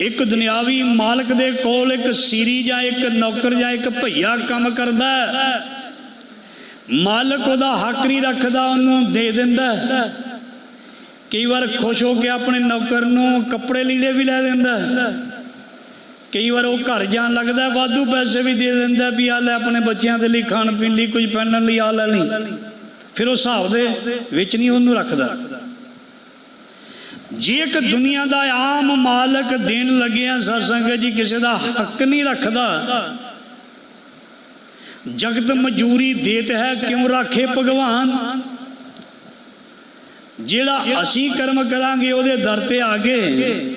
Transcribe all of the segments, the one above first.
ਇੱਕ ਦੁਨਿਆਵੀ ਮਾਲਕ ਦੇ ਕੋਲ ਇੱਕ ਸੀਰੀ ਜਾਂ ਇੱਕ ਨੌਕਰ ਜਾਂ ਇੱਕ ਭਈਆ ਕੰਮ ਕਰਦਾ ਮਾਲਕ ਉਹਦਾ ਹੱਕ ਨਹੀਂ ਰੱਖਦਾ, ਉਹਨੂੰ ਦੇ ਦਿੰਦਾ ਕਈ ਵਾਰ ਖੁਸ਼ ਹੋ ਕੇ ਆਪਣੇ ਨੌਕਰ ਨੂੰ ਕੱਪੜੇ ਲੀੜੇ ਵੀ ਲੈ ਦਿੰਦਾ ਕਈ ਵਾਰ ਉਹ ਘਰ ਜਾਣ ਲੱਗਦਾ ਵਾਧੂ ਪੈਸੇ ਵੀ ਦੇ ਦਿੰਦਾ ਵੀ ਆ ਲੈ ਆਪਣੇ ਬੱਚਿਆਂ ਦੇ ਲਈ ਖਾਣ ਪੀਣ ਲਈ ਕੁਝ ਪਹਿਨਣ ਲਈ ਆ ਲੈ ਲਈ। ਫਿਰ ਉਹ ਹਿਸਾਬ ਦੇ ਵਿੱਚ ਨਹੀਂ ਉਹਨੂੰ ਰੱਖਦਾ। ਜੇ ਇੱਕ ਦੁਨੀਆ ਦਾ ਆਮ ਮਾਲਕ ਦੇਣ ਲੱਗਿਆ ਸਤਸੰਗ ਜੀ, ਕਿਸੇ ਦਾ ਹੱਕ ਨਹੀਂ ਰੱਖਦਾ। ਜਗਤ ਮਜੂਰੀ ਦੇਤ ਹੈ, ਕਿਉਂ ਰੱਖੇ ਭਗਵਾਨ? ਜਿਹੜਾ ਅਸੀਂ ਕਰਮ ਕਰਾਂਗੇ, ਉਹਦੇ ਦਰ ਤੇ ਆਗੇ।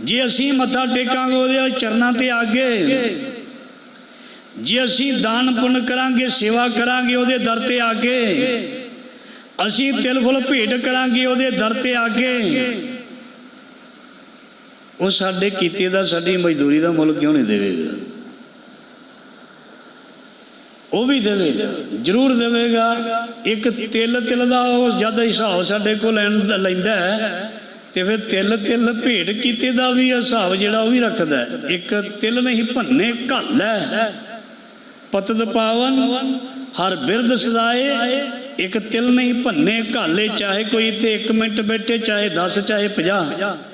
ਜੇ ਅਸੀਂ ਮੱਥਾ ਟੇਕਾਂਗੇ, ਉਹਦੇ ਚਰਨਾਂ ਤੇ ਆਗੇ। ਜੇ ਅਸੀਂ ਦਾਨ ਪੁੰਨ ਕਰਾਂਗੇ, ਸੇਵਾ ਕਰਾਂਗੇ, ਉਹਦੇ ਦਰ ਤੇ ਆਗੇ। ਅਸੀਂ ਤਿਲ ਫੁੱਲ ਭੇਟ ਕਰਾਂਗੇ, ਉਹਦੇ ਦਰ ਤੇ ਆਗੇ ਉਹ ਸਾਡੇ ਕੀਤੇ ਦਾ, ਸਾਡੀ ਮਜ਼ਦੂਰੀ ਦਾ ਮੁੱਲ ਕਿਉਂ ਨਹੀਂ ਦੇਵੇਗਾ? ਉਹ ਵੀ ਦੇਵੇਗਾ, ਜ਼ਰੂਰ ਦੇਵੇਗਾ। ਇੱਕ ਤਿਲ ਤਿਲ ਦਾ ਉਹ ਜਦ ਹਿਸਾਬ ਸਾਡੇ ਕੋਲ ਲੈਣ ਲੈਂਦਾ ਤੇ ਫਿਰ ਤਿਲ ਤਿਲ ਭੇਟ ਕੀਤੇ ਦਾ ਵੀ ਹਿਸਾਬ ਜਿਹੜਾ ਉਹ ਵੀ ਰੱਖਦਾ ਇੱਕ ਤਿਲ ਨਹੀਂ, ਭੰਨੇ ਘੱਲ ਹੈ। ਪਤਦ ਪਾਵਨ, ਹਰ ਬਿਰਦ ਸਦਾਏ ਇੱਕ ਤਿਲ ਨਹੀਂ ਭੰਨੇ ਘਾਲੇ, ਚਾਹੇ ਕੋਈ ਇੱਥੇ 1 ਮਿੰਟ ਬੈਠੇ, ਚਾਹੇ 10 ਚਾਹੇ 50